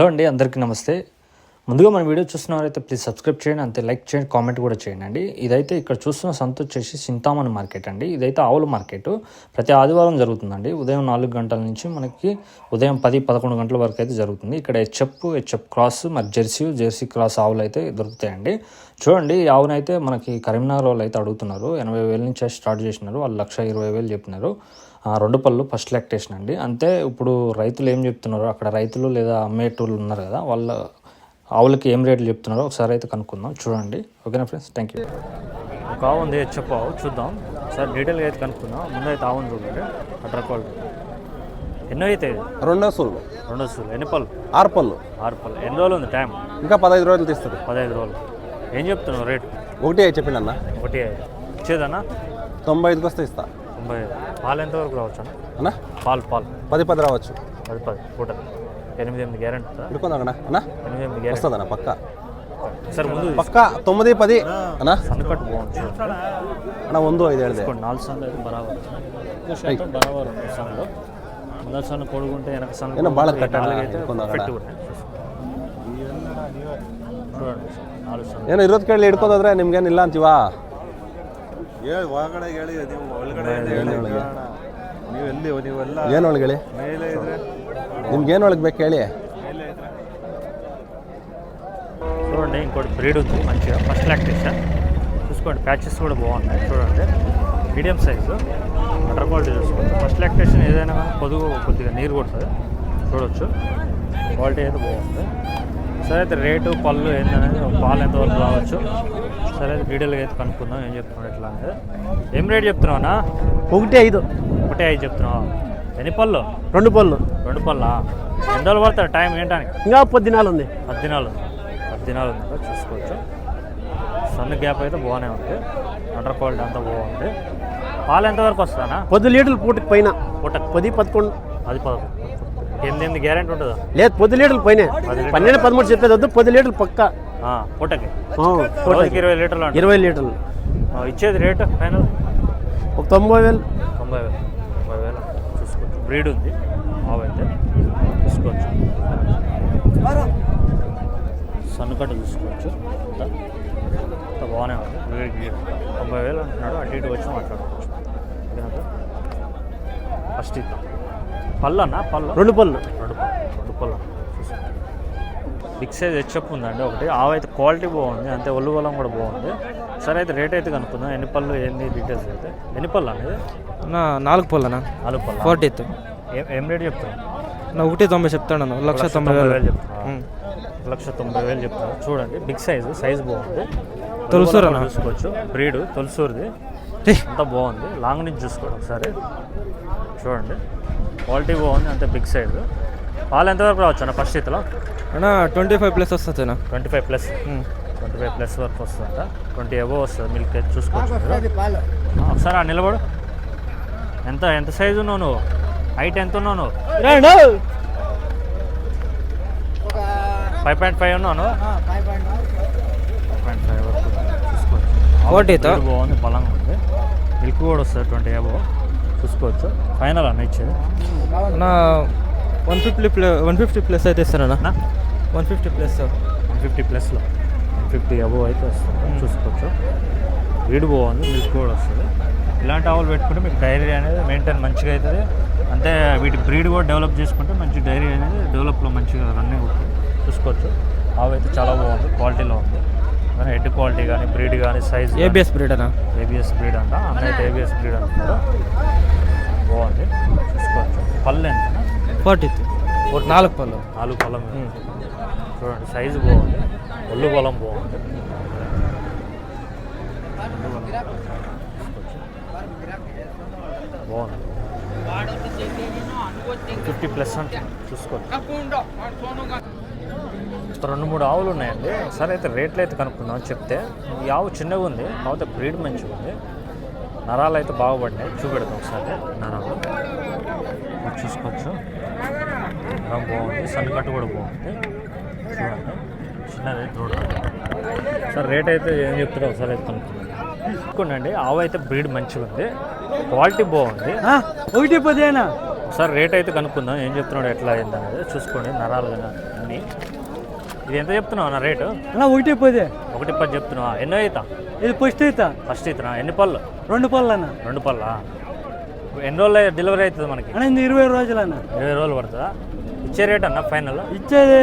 Hello అండి అందరికీ నమస్తే. ముందుగా మన వీడియో చూస్తున్నవారైతే ప్లీజ్ సబ్స్క్రైబ్ చేయండి అంతే లైక్ చేయండి కామెంట్ కూడా చేయండి అండి. ఇదైతే ఇక్కడ చూస్తున్న సంత వచ్చేసి చింతామణి మార్కెట్ అండి. ఇదైతే ఆవుల మార్కెట్. ప్రతి ఆదివారం జరుగుతుందండి. ఉదయం నాలుగు గంటల నుంచి మనకి ఉదయం పది పదకొండు గంటల వరకు అయితే జరుగుతుంది. ఇక్కడ హెచ్ఎఫ్ హెచ్ఎఫ్ క్రాస్ మరి జెర్సీ జెర్సీ క్రాస్ ఆవులు అయితే దొరుకుతాయండి. చూడండి ఈ ఆవునైతే మనకి కరీంనగర్ వాళ్ళు అయితే అడుగుతున్నారు. ఎనభై వేల నుంచి స్టార్ట్ చేసినారు. వాళ్ళు లక్ష ఇరవై వేలు చెప్పినారు. రెండు పళ్ళు ఫస్ట్ లాక్టేషన్ అండి. అంతే ఇప్పుడు రైతులు ఏం చెప్తున్నారు? అక్కడ రైతులు లేదా అమ్మేటోళ్ళు ఉన్నారు కదా వాళ్ళ ఆవులకి ఏం రేట్లు చెప్తున్నారో ఒకసారి అయితే కనుక్కుందాం. చూడండి. ఓకేనా ఫ్రెండ్స్? Thank you. ఒక ఆవు ఉంది చెప్పు ఆవు. చూద్దాం. సార్ డీటెయిల్గా అయితే కనుక్కుందాం. ముందు అయితే ఆవును చూడండి. అట్రా క్వాలిటీ ఎన్నో అయితే? రెండో సూళ్ళు రెండో సూలు. ఎన్ని పళ్ళు? ఆరు పళ్ళు. ఆరు పళ్ళు. ఎన్ని రోజులు ఉంది టైం ఇంకా పదహైదు రోజులు తీస్తుంది పదహైదు రోజులు. ఏం చెప్తున్నావు రేట్? ఒకటి చెప్పిండు అన్న. ఒకటి. ఇచ్చేదన్నా? తొంభై ఐదుకి వస్తే ఇస్తా. తొంభై ఐదు పాలు ఎంతవరకు రావచ్చు అన్న అన్న పాలు పాలు పది పది రావచ్చు పది పది పూట ఎనిమిది ఎనిమిది గ్యారెంటీ ఇడుకుందా అన్న అన్న ఎనిమిది ఎనిమిది గ్యారెంటీ వస్తుంది అన్న పక్క సార్ ముందు పక్క తొమ్మిది పది అన్న సన్నకట్టు బాగుంది చూడండి. అన్న ಒಂದು ఐదు ఏళ్ళదే తీసుకోండి నాలుగు సన్నులు అయితే బరాబర్ ఎక్కువ శాతం బరాబర్ ఉంది సన్నులు ముందర సన్ను పొడుగుంటే వెనక సన్ను ఏనా బాగా పొడుగుంటే కట్టాలా? నాలుగు అయితే కొందరు perfect ఉన్నాయి. చూడండి నాలుగు సన్ను ಏನು ಇರೋದ್ ಕೇಳಿ ಹಿಡ್ಕೋದ್ರೆ ನಿಮ್ಗೇನು ಇಲ್ಲ ಅಂತೀವಾ ಹೇಳಿ ಒಳಗಡೆ ಹೇಳಿ ನೀವು ಒಳಗಡೆ ಹೇಳಿ ನೀವು ಎಲ್ಲಿ ನೀವೆಲ್ಲ ಏನು ಒಳಗೆ ಹೇಳಿ ಮೇಲೆ ಇದ್ರೆ ನಿಮ್ಗೆ ಏನು ಒಳಗೆ ಬೇಕು ಹೇಳಿ ಮೇಲೆ ಇದ್ರೆ చూడండి ఇంకోటి బ్రీడ్ ఉంది మంచిగా ఫస్ట్ లాక్టేషన్ చూసుకోండి ప్యాచెస్ కూడా బాగున్నాయి చూడండి మీడియం సైజు వాటర్ క్వాలిటీ చూసుకోండి ఫస్ట్ లాక్టేషన్ ఏదైనా కానీ పొదుగు కొద్దిగా నీరు కొడుతుంది చూడొచ్చు క్వాలిటీ అయితే బాగుంది సరే అయితే రేటు పళ్ళు ఏందనేది పాలు ఎంతవరకు రావచ్చు సరే డీటెయిల్గా అయితే కనుక్కుందాం ఏం చెప్తున్నాడు ఎట్లా అనేది ఏం రేట్ చెప్తున్నావునా ఒకటి ఐదు. ఒకటే ఐదు చెప్తున్నావు? ఎన్ని పళ్ళు? రెండు పళ్ళు. రెండు పళ్ళా? ఎన్ని రోజులు పడుతుంది టైం ఏంటానికి? ఇంకా పొద్దునాలు ఉంది. పది దినాలు పది దినాలు ఉంది? చూసుకోవచ్చు. సన్న గ్యాప్ అయితే బాగానే ఉంది. వాటర్ క్వాలిటీ అంతా బాగుంది. పాలు ఎంతవరకు వస్తానా పది లీటర్లు పూటకి పైన. పూట పది పదకొండు. అది పదకొండు. ఎనిమిది గ్యారెంటీ ఉంటుందా? లేదు పది లీటర్లు పైన. పన్నెండు పదమూడు చెప్పేది వద్దు పది లీటర్లు పక్క. పూటకి. పూటకి ఇరవై లీటర్లు ఇరవై లీటర్లు. ఇచ్చేది రేటు ఫైనల్? ఒక తొంభై వేలు. తొంభై వేలు. తొంభై వేలు చూసుకోవచ్చు. బ్రీడ్ ఉంది. అయితే. చూసుకోవచ్చు. సన్నుకట్ట చూసుకోవచ్చు. అంతా. బాగానే ఉంది. బ్రీడ్ తొంభై వేలు అంటున్నాడు. అటు ఇటు వచ్చి మాట్లాడుకోవచ్చు. ఫస్ట్ ఇద్దాం. పళ్ళు అన్న పళ్ళు? రెండు పళ్ళు. రెండు పళ్ళు. రెండు పళ్ళు. బిగ్ సైజ్ హెచ్ఎప్ ఉందండి ఒకటి. ఆవు అయితే క్వాలిటీ బాగుంది అంతే ఒళ్ళు బలం కూడా బాగుంది. సరే అయితే రేట్ అయితే కనుక్కుందాం. ఎన్ని పళ్ళు ఏంది డీటెయిల్స్ అయితే? ఎన్ని పళ్ళు అనేది నా నాలుగు పళ్ళనా? నాలుగు పళ్ళు? ఫోర్టీత్ ఏం ఏం రేట్ చెప్తాను నా ఒకటి తొంభై చెప్తాను లక్ష తొంభై వేలు. చెప్తున్నా లక్ష తొంభై వేలు చెప్తాను చూడండి బిగ్ సైజు సైజ్ బాగుంది. తొలసూరు అన్న? చూసుకోవచ్చు. బ్రీడ్ తొలసూరుది! అంతా బాగుంది. లాంగ్ నుంచి చూసుకోండి ఒకసారి చూడండి. క్వాలిటీ బాగుంది అంతే బిగ్ సైజు. పాలు ఎంతవరకు రావచ్చు అన్న ఫస్ట్ ఇతలో అన్న twenty five plus వస్తుందేనా twenty five plus twenty five plus వరకు వస్తుందంట. ట్వంటీ అబో వస్తుంది మిల్క్ అయితే చూసుకోవచ్చు ఒకసారి ఆ నిలబడు. ఎంత ఎంత సైజు ఉన్నావు నువ్వు? హైట్ ఎంత ఉన్నావు నువ్వు? ఫైవ్ పాయింట్ ఫైవ్ ఉన్నాను ఫైవ్ పాయింట్ ఫైవ్ వరకు బాగుంది బలంగా ఉంది. మిల్క్ కూడా వస్తుంది ట్వంటీ అబో చూసుకోవచ్చు. ఫైనల్ అన్న ఇచ్చేది. నా one fifty plus one fifty plus అయితే ఇస్తానన్నా. అన్న? One fifty plus one fifty ప్లస్లో వన్ ఫిఫ్టీ అబోవ్ అయితే వస్తుంది. చూసుకోవచ్చు. వీడు బాగుంది మిల్క్ కూడా వస్తుంది. ఇలాంటి ఆవులు పెట్టుకుంటే మీకు డైరీ అనేది మెయింటైన్ మంచిగా అవుతుంది. అంటే వీటి బ్రీడ్ కూడా డెవలప్ చేసుకుంటే మంచి డైరీ అనేది డెవలప్లో మంచిగా రన్నింగ్ చూసుకోవచ్చు. ఆవు అయితే చాలా బాగుంది క్వాలిటీలో ఉంది. కానీ హెడ్ క్వాలిటీ కానీ బ్రీడ్ కానీ సైజ్ ఏబిఎస్ బ్రీడ్ అన్న? ఏబిఎస్ బ్రీడ్ అంట. అన్న అయితే ఏబిఎస్ బ్రీడ్ అంటున్నారు బాగుంది. చూసుకోవచ్చు. పళ్ళు ఎంత? ఫోర్టీత్ నాలుగు పళ్ళు. నాలుగు పొలం చూడండి సైజు బాగుంది. ఒళ్ళు పొలం బాగుంది. బాగుంది. ఫిఫ్టీ ప్లస్ అంటే చూసుకోండి. రెండు మూడు ఆవులు ఉన్నాయండి. సరే అయితే రేట్లు అయితే కనుక్కుందాం అని చెప్తే ఈ ఆవు చిన్నగా ఉంది కాకపోతే బ్రీడ్ మంచిగా ఉంది. నరాలు అయితే బాగుపడినాయి. చూపెడతాం ఒకసారి నరాలు. చూసుకోవచ్చు. నరం బాగుంది సన్నకట్టు కూడా బాగుంది. చూడండి. చిన్నది చూడండి సార్ రేట్ అయితే ఏం చెప్తారో ఒకసారి అయితే కనుక్కుందాం అనుకోండి ఆవు అయితే బ్రీడ్ మంచిగా ఉంది. క్వాలిటీ బాగుంది. ఒకటి పదేనా ఒకసారి రేట్ అయితే కనుక్కుందాం. ఏం చెప్తున్నాడు ఎట్లా అయింది అనేది చూసుకోండి. నరాలు అన్నీ. ఇది ఎంత చెప్తున్నావు అన్న రేటు? ఒకటి పది. ఒకటి పది చెప్తున్నావా? ఎన్నో అవుతా ఇది ఫస్ట్ అవుతా ఫస్ట్ ఇతనా ఎన్ని పళ్ళు? రెండు పళ్ళు అన్న రెండు పళ్ళా? ఎన్ని రోజులు డెలివరీ అవుతుంది మనకి? ఇది ఇరవై రోజులు అన్న ఇరవై రోజులు పడుతుందా? ఇచ్చే రేట్ అన్న ఫైనల్ ఇచ్చేది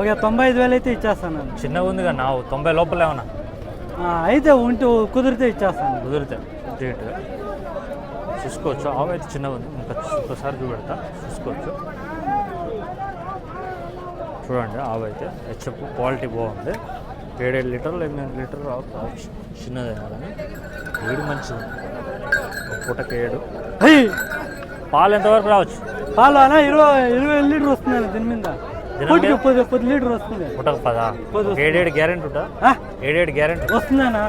ఒక తొంభై ఐదు వేలు అయితే ఇచ్చేస్తాను. చిన్నగా ఉంది కదా నా తొంభై లోపల ఏమన్నా? అయితే ఉంటే కుదిరితే ఇచ్చేస్తాను. కుదిరితే డేట్ చూసుకోవచ్చు. ఆవు అయితే చిన్నగా ఉంది. ఇంకా ఒకసారి చూపెడతా. చూసుకోవచ్చు. చూడండి ఆవు అయితే హెచ్ఎఫ్ క్వాలిటీ బాగుంది. ఏడేడు లీటర్లు ఎనిమిది లీటర్లు ఆవు కావచ్చు చిన్నదైనా కానీ ఏడు మంచిది. పూటకి ఏడు. పాలు ఎంతవరకు రావచ్చు? పాలు అన్న ఇరవై ఇరవై లీటర్ వస్తుంది దీని మీద. మీద? పది పది లీటర్ వస్తుంది పూటకు పదా. ఏడేడు గ్యారెంటీ ఉంటుందా ఆ, ఏడేడు గ్యారెంటీ వస్తుందన్నా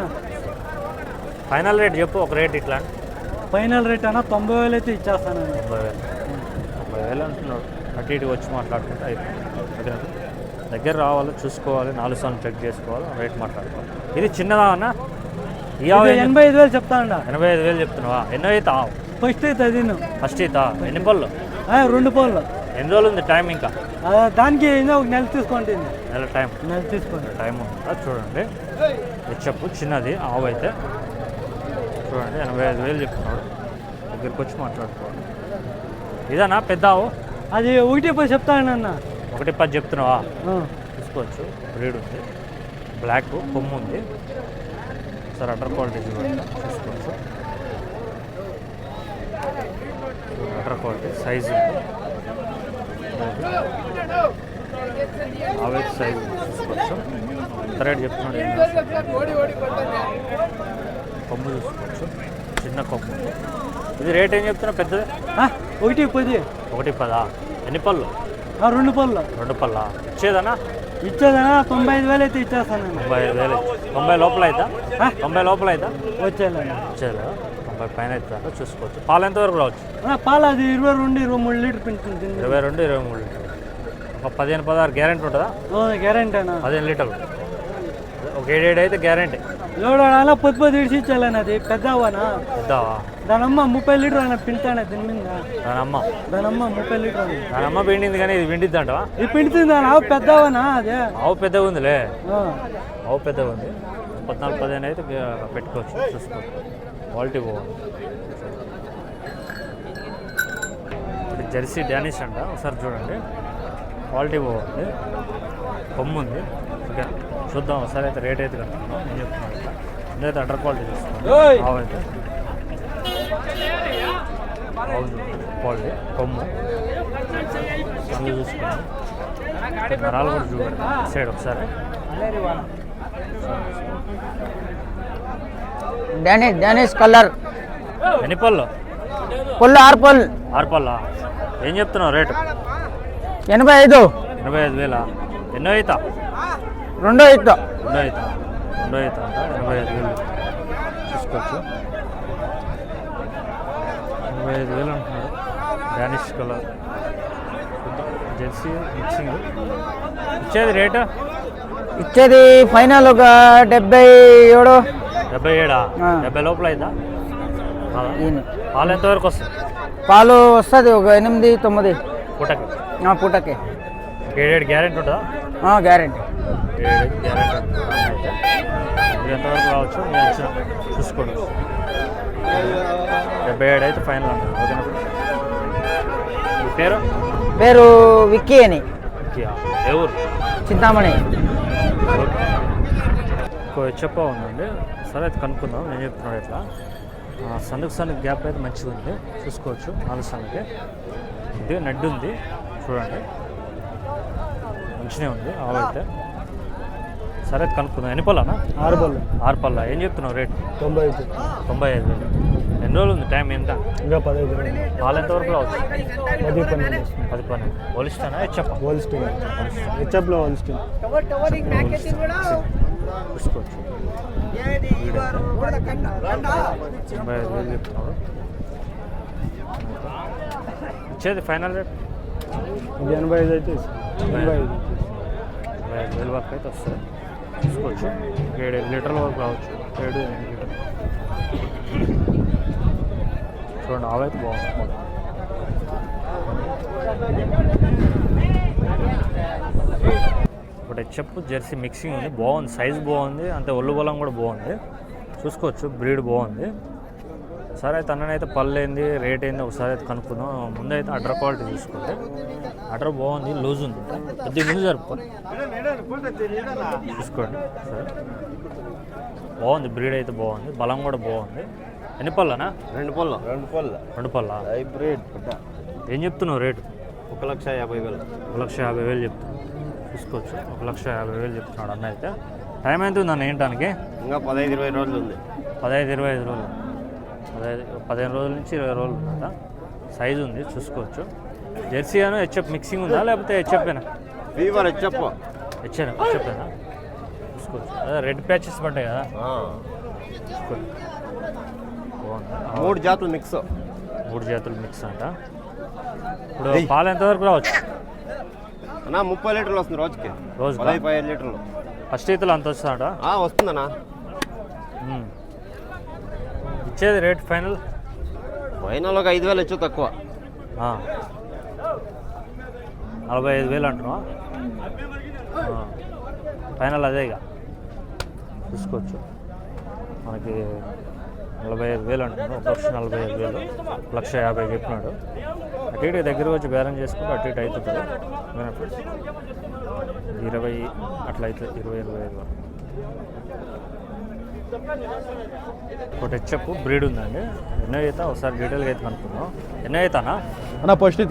ఫైనల్ రేట్ చెప్పు ఒక రేట్ ఇట్లా. ఫైనల్ రేట్ అన్న తొంభై వేలు అయితే ఇచ్చేస్తాను. తొంభై వేలు. తొంభై వేలు అంటున్నాడు. అటు ఇటు వచ్చి మాట్లాడుకుంటే అయిపోయింది? దగ్గర రావాలి చూసుకోవాలి నాలుగు సార్లు చెక్ చేసుకోవాలి రేట్ మాట్లాడుకోవాలి. ఇది చిన్నదా అన్న? ఎనభై ఐదు వేలు చెప్తానండ ఎనభై ఐదు వేలు చెప్తున్నావా? ఎన్నో అవుతా ఆవు ఫస్ట్ అయితే తిను. ఫస్ట్ అవుతా ఎన్ని పళ్ళు? రెండు పళ్ళు ఎన్ని రోజులు ఉంది టైం ఇంకా? దానికి ఒక నెల తీసుకోండి. నెల టైం. నెల తీసుకోండి. టైం ఉందా? చూడండి. చెప్పు చిన్నది ఆవు అయితే. చూడండి ఎనభై ఐదు వేలు చెప్తున్నాడు దగ్గరికి వచ్చి మాట్లాడుకోవాలి. ఇదేనా పెద్ద ఆవు? అది ఒకటి పది చెప్తానన్న ఒకటి పది చెప్తున్నావా? ఆ. చూసుకోవచ్చు బ్రీడ్ ఉంది. బ్లాక్ కొమ్ము ఉంది. సార్ అటర్ క్వాలిటీ చూడండి. చూసుకోవచ్చు udder quality size. Average size చూసుకోవచ్చు ఎంత రేట్ చెప్తున్నాడు కొమ్ము చూసుకోవచ్చు. చిన్న కొమ్ము. ఇది రేట్ ఏం చెప్తున్నా పెద్దది? ఒకటి పది. ఒకటి పదా? ఎన్ని పళ్ళు? ఆ, రెండు పళ్ళు. రెండు పళ్ళా? ఇచ్చేదనా? ఇచ్చేదనా? తొంభై ఐదు వేలు అయితే ఇచ్చేస్తానన్న. తొంభై ఐదు వేలు. తొంభై లోపల అవుతా? తొంభై లోపల అవుతా వచ్చేయాలన్న. వచ్చేదా తొంభై పైన అవుతుందా చూసుకోవచ్చు. పాలు ఎంతవరకు రావచ్చు? పాలు అది ఇరవై రెండు ఇరవై మూడు లీటర్ మీద. ఇరవై రెండు ఇరవై మూడు లీటర్లు. ఒక పదిహేను పదహారు గ్యారెంటీ ఉంటుందా? గ్యారెంటీ అన్న. పదిహేను లీటర్లు. ఒక ఏడేడు అయితే గ్యారెంటీ. అలా పొద్దు పొద్దు ఇడిచి ఇచ్చేయాలన్న అది. పెద్ద అవ్వనా పెద్దవా? దానమ్మ ముప్పై లీటర్ అన్న పింటానే దీని మీద దాని అమ్మ దానమ్మ ముప్పై లీటర్ అన్న. దాని అమ్మ పిండింది కానీ ఇది పిండిద్ది అంటవా ఇది పిండుతుంది? అన్న ఆవు పెద్ద అవ్వనా అదే? ఆవు పెద్దగా ఉందిలే. ఆవు పెద్దగా ఉంది. పద్నాలుగు పదిహేను అయితే పెట్టుకోవచ్చు. చూసుకోవచ్చు. క్వాలిటీ బాగుంది. ఇప్పుడు జెర్సీ డానిష్ అంట ఒకసారి చూడండి. క్వాలిటీ బాగుంది. కొమ్ము ఉంది. ఓకే చూద్దాం ఒకసారి అయితే రేట్ అయితే కనుక్కుందాం. నేను చెప్తున్నాను ముందైతే అటర్ క్వాలిటీ చూసుకోండి చూడండి క్వాలిటీ కొమ్ము. చూసుకోండి ఇక్కడ నరాలు కూడా చూడండి సైడ్ ఒకసారి. డానిష్ డానిష్ కలర్ ఎన్ని పళ్ళు? పుల్ ఆరు పుల్ ఆరు పళ్ళా? ఏం చెప్తున్నావు రేటు? ఎనభై ఐదు. ఎనభై ఐదు వేలా? ఎన్నో అవుతా రెండో ఇత్తు రెండో అవుతా రెండో అవుతా ఎనభై ఐదు వేలు. చూసుకోవచ్చు ఎనభై ఐదు వేలు అంటున్నాడు డానిష్ కలర్ జెర్సీ మిక్సింగ్. ఇచ్చేది రేటు? ఇచ్చేది ఫైనల్ ఒక డెబ్బై ఏడు. డెబ్బై ఏడా. డెబ్బై లోపల? ఈయన. పాలు ఎంతవరకు వస్తుంది? పాలు వస్తుంది ఒక ఎనిమిది తొమ్మిది. పూటకి? పూటకి. ఏడేడు గ్యారెంటీ ఉంటుందా? గ్యారెంటీ. ఏడు గ్యారెంటీ. ఎంతవరకు రావచ్చు? చూసుకోండి. డెబ్బై ఏడు అయితే ఫైనల్ ఓకేనా? పేరు? పేరు విక్కీ అని. ఊరు? చింతామణి. ఓకే. ఇంకో చెప్ప ఉందండి సరే అయితే కనుక్కుందాం. నేను చెప్తున్నాడు ఇట్లా. ఆ, సందుకు సందుకు గ్యాప్ అయితే మంచిగా ఉంది చూసుకోవచ్చు. నాలుగు సందుకి. ఇది నడ్డు ఉంది. చూడండి. మంచిగా ఉంది. ఆవు అయితే. సరే అయితే కనుక్కుందాం. ఎన్ని పళ్ళనా? ఆరు పళ్ళు. ఆరు పళ్ళ? ఏం చెప్తున్నావు రేట్? తొంభై ఐదు. తొంభై ఐదు. వేలు ఎన్ని రోజులు ఉంది? టైం ఎంత? ఇంకా పదహైదు పాలు ఎంతవరకు రావచ్చు? పది పన్నెండు. పది పన్నెండు. పోలిస్తానా చెప్ప హోల్స్టీన్ హెచ్ఎఫ్లో హోల్స్టీన్ చూసుకోవచ్చు. తొంభై ఐదు వేలు చెప్తున్నాడు. ఇచ్చేది ఫైనల్ రేట్? ఎనభై ఐదు అయితే ఎనభై ఐదు. ఎనభై ఐదు వేల వరకు అయితే వస్తుంది. చూసుకోవచ్చు ఏడు ఐదు లీటర్ల వరకు రావచ్చు. ఏడు ఎనిమిది లీటర్లు చూడండి ఆవు అయితే బాగుంది. ఒకటి హెచ్ఎఫ్ జెర్సీ మిక్సింగ్ ఉంది. బాగుంది. సైజ్ బాగుంది. అంతే ఒళ్ళు బలం కూడా బాగుంది. చూసుకోవచ్చు. బ్రీడ్ బాగుంది. సరే అయితే అన్ననైతే పళ్ళు ఏంది రేట్ ఏంది ఒకసారి అయితే కనుక్కుందాం. ముందైతే అడ్డర్ క్వాలిటీ చూసుకోండి. అడ్డర్ బాగుంది. లూజ్ ఉంది. కొద్ది ముందు జరుపు చూసుకోండి. సరే. బాగుంది. బ్రీడ్ అయితే బాగుంది. బలం కూడా బాగుంది. ఎన్ని పళ్ళనా? రెండు పళ్ళు. రెండు పళ్ళు. రెండు పళ్ళ? హైబ్రిడ్ ఏం చెప్తున్నావు రేటు? ఒక లక్ష యాభై వేలు. ఒక లక్ష యాభై వేలు చెప్తున్నాడు చూసుకోవచ్చు ఒక లక్ష యాభై వేలు చెప్తున్నాడు అన్న అయితే. టైం ఎంత ఉంది అన్న ఏంటానికి ఇంకా పదహైదు ఇరవై రోజులు ఉంది. పదహైదు ఇరవై ఐదు రోజులు. పదహైదు పదిహేను రోజుల నుంచి ఇరవై రోజులు ఉందంట. సైజు ఉంది చూసుకోవచ్చు. జెర్సీ అను హెచ్ఎఫ్ మిక్సింగ్ ఉందా లేకపోతే హెచ్ఎఫ్ఏనా ఫీవర్ చెప్పు హెచ్ఎన్ హెచ్ఎఫ్ఏనా చూసుకోవచ్చు. అదే రెడ్ ప్యాచెస్ పడ్డాయి కదా. మూడు జాతులు మిక్స్ మూడు జాతులు మిక్స్ అంట. ఇప్పుడు పాలు ఎంతవరకు రావచ్చు? అన్నా ముప్పై లీటర్లు వస్తుంది రోజుకి. రోజు పదహైదు పదిహేను లీటర్లు. ఫస్ట్ ఈతలు అంత వస్తుందట? ఆ, వస్తుందన్నా. ఇచ్చేది రేట్ ఫైనల్? ఫైనల్ ఒక ఐదు వేలు ఇచ్చు తక్కువ. నలభై ఐదు వేలు అంటున్నావా? ఆ. ఫైనల్ అదే ఇక. చూసుకోవచ్చు. మనకి నలభై ఐదు వేలు అంటున్నాడు. ఒక లక్ష నలభై ఐదు వేలు. లక్ష యాభై చెప్పినాడు. అటు ఇటు దగ్గర వచ్చి బేరం చేసుకుంటే అటు ఇటు ఫ్రెండ్స్? ఇరవై అట్లా అవుతుంది ఇరవై ఇరవై ఐదు వరకు. ఒకటి హెచ్ఎఫ్ బ్రీడ్ ఉందండి. ఎన్నో అయితే ఒకసారి డీటెయిల్గా అయితే కనుక్కుందాం. ఎన్నో అవుతానా అన్న ఫస్ట్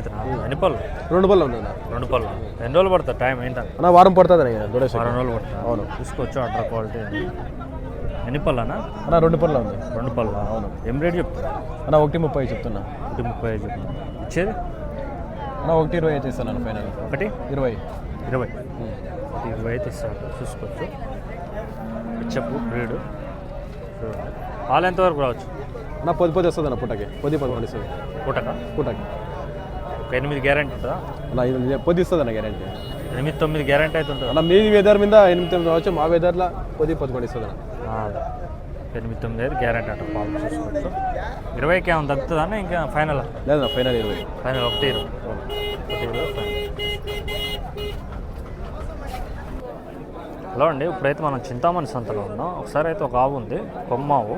ఇతనా? ఎన్ని పళ్ళు? రెండు పళ్ళు ఉంది రెండు పళ్ళు. ఎన్ని రోజులు పడుతుంది టైం? ఏంటంటే అన్న వారం పడుతుంది వారం రోజులు పడుతుంది. అవును. చూసుకోవచ్చు అడ్డర్ క్వాలిటీ. ఎన్ని పళ్ళనా? అన్న రెండు పళ్ళు ఉంది. రెండు పళ్ళు? అవును. ఏం రేట్ చెప్తా అన్న ఒకటి ముప్పై చెప్తున్నా. ఒకటి ముప్పై ఐదు చెప్తున్నా. ఇచ్చేది? అన్న ఒకటి ఇరవై అయితే ఇస్తాను అన్న ఫైనల్ ఒకటి? ఇరవై. ఇరవై. ఒకటి ఇరవై అయితే ఇస్తాడు చూసుకోవచ్చు. చెప్పు బ్రీడ్ పాలు ఎంతవరకు రావచ్చు? అన్న పది పది వస్తుంది అన్న పుట్టకి పది పది పండిస్తుంది పూటక? పుట్టకి ఒక ఎనిమిది గ్యారంటీ ఉంటుందా? అన్న పది ఇస్తుంది అన్న గ్యారంటీ. ఎనిమిది తొమ్మిది గ్యారంటీ అయితే ఉంటుందా? అన్న మీ వెదర్ మీద ఎనిమిది తొమ్మిది రావచ్చు మా వెదర్లో పది పది పండిస్తుంది అన్న ఎనిమిది తొమ్మిది ఐదు గ్యారంటీ అంట పాలు చూసుకోవచ్చు. ఇరవైకి ఏమైనా తగ్గుతుందా ఇంకా ఫైనల్? లేదన్న ఫైనల్ ఇరవై. ఫైనల్ ఒకటి ఇరవై. ఒకటి ఇరవై ఫైనల్. హలో అండి ఇప్పుడైతే మనం చింతామణి సంతలో ఉన్నాం. ఒకసారి అయితే ఒక ఆవు ఉంది కొమ్మావు.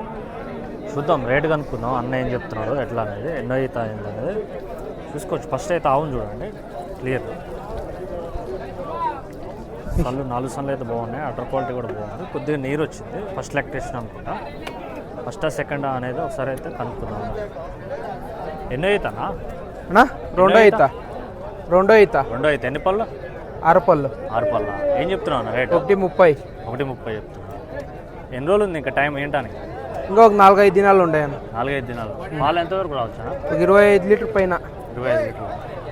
చూద్దాం రేటు కనుక్కుందాం. అన్న ఏం చెప్తున్నాడు ఎట్లా అనేది ఎన్నో అయితే అనేది. చూసుకోవచ్చు. ఫస్ట్ అయితే ఆవును చూడండి క్లియర్ సన్లు నాలుగు సన్లు అయితే బాగున్నాయి. అటర్ క్వాలిటీ కూడా బాగుంది. కొద్దిగా నీరు వచ్చింది. ఫస్ట్ లెక్టేషన్ అనుకుంటా. ఫస్టా సెకండా అనేది ఒకసారి అయితే కనుక్కుందాం. ఎన్నో అవుతానా అన్నా రెండో ఈత. రెండో ఈత. రెండో అయితే ఎన్ని పళ్ళు? అరపళ్ళు ఆరు పళ్ళ. ఏం చెప్తున్నావు అన్న రేటు? ఒకటి ముప్పై. ఒకటి ముప్పై చెప్తున్నా. ఎన్ని రోజులు ఉంది ఇంకా టైం ఏంటానికి? ఇంకొక నాలుగైదు దినాలు ఉన్నాయన్న నాలుగైదు దినాలు. పాలు ఎంతవరకు రావచ్చా? ఒక ఇరవై ఐదు లీటర్ పైన. ఇరవై ఐదు లీటర్లు. ఒక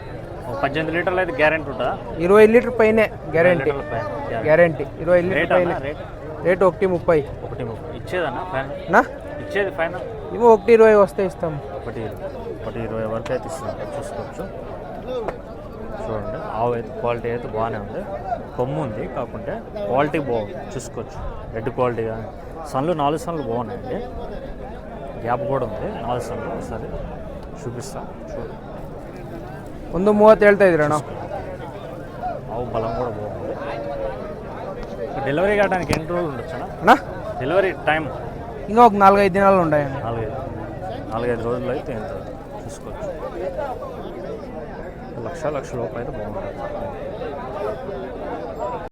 పద్దెనిమిది లీటర్లు అయితే గ్యారెంటీ ఉంటుందా? ఇరవై లీటర్ పైనే గ్యారంటీ. గ్యారంటీ ఇరవై లీటర్ రేట్ పైన. రేట్ ఒకటి ముప్పై. ఒకటి ముప్పై. ఇచ్చేదన్నా ఫైనల్ ఇచ్చేది ఫైనల్ ఇవి ఒకటి ఇరవై వస్తే ఇస్తాం ఒకటి ఒకటి ఇరవై వరకు అయితే ఇస్తున్నాం చూసుకోవచ్చు. చూడండి. ఆవు అయితే క్వాలిటీ అయితే బాగానే ఉంది. కొమ్ము ఉంది. కాకుంటే క్వాలిటీ బాగుంది. చూసుకోవచ్చు. రెడ్ క్వాలిటీ కానీ. సన్లు నాలుగు సన్లు బాగున్నాయండి. గ్యాప్ కూడా ఉంది. నాలుగు సన్లు. ఒకసారి చూపిస్తాం. చూడండి ಒಂದು ಮೂವತ್ತು ಹೇಳ್ತಾ ಇದ್ದೀರ ಅಣ್ಣ ఆవు బలం కూడా బాగుంది డెలివరీ కావడానికి ఎన్ని రోజులు ఉండొచ్చు అన్నా డెలివరీ టైం ఇంకా ఒక నాలుగైదు దినాలు ఉన్నాయన్న నాలుగైదు నాలుగైదు రోజుల్లో అయితే ఎంత చూసుకోవచ్చు లక్ష లక్ష లోపు అయితే బాగుంటుంది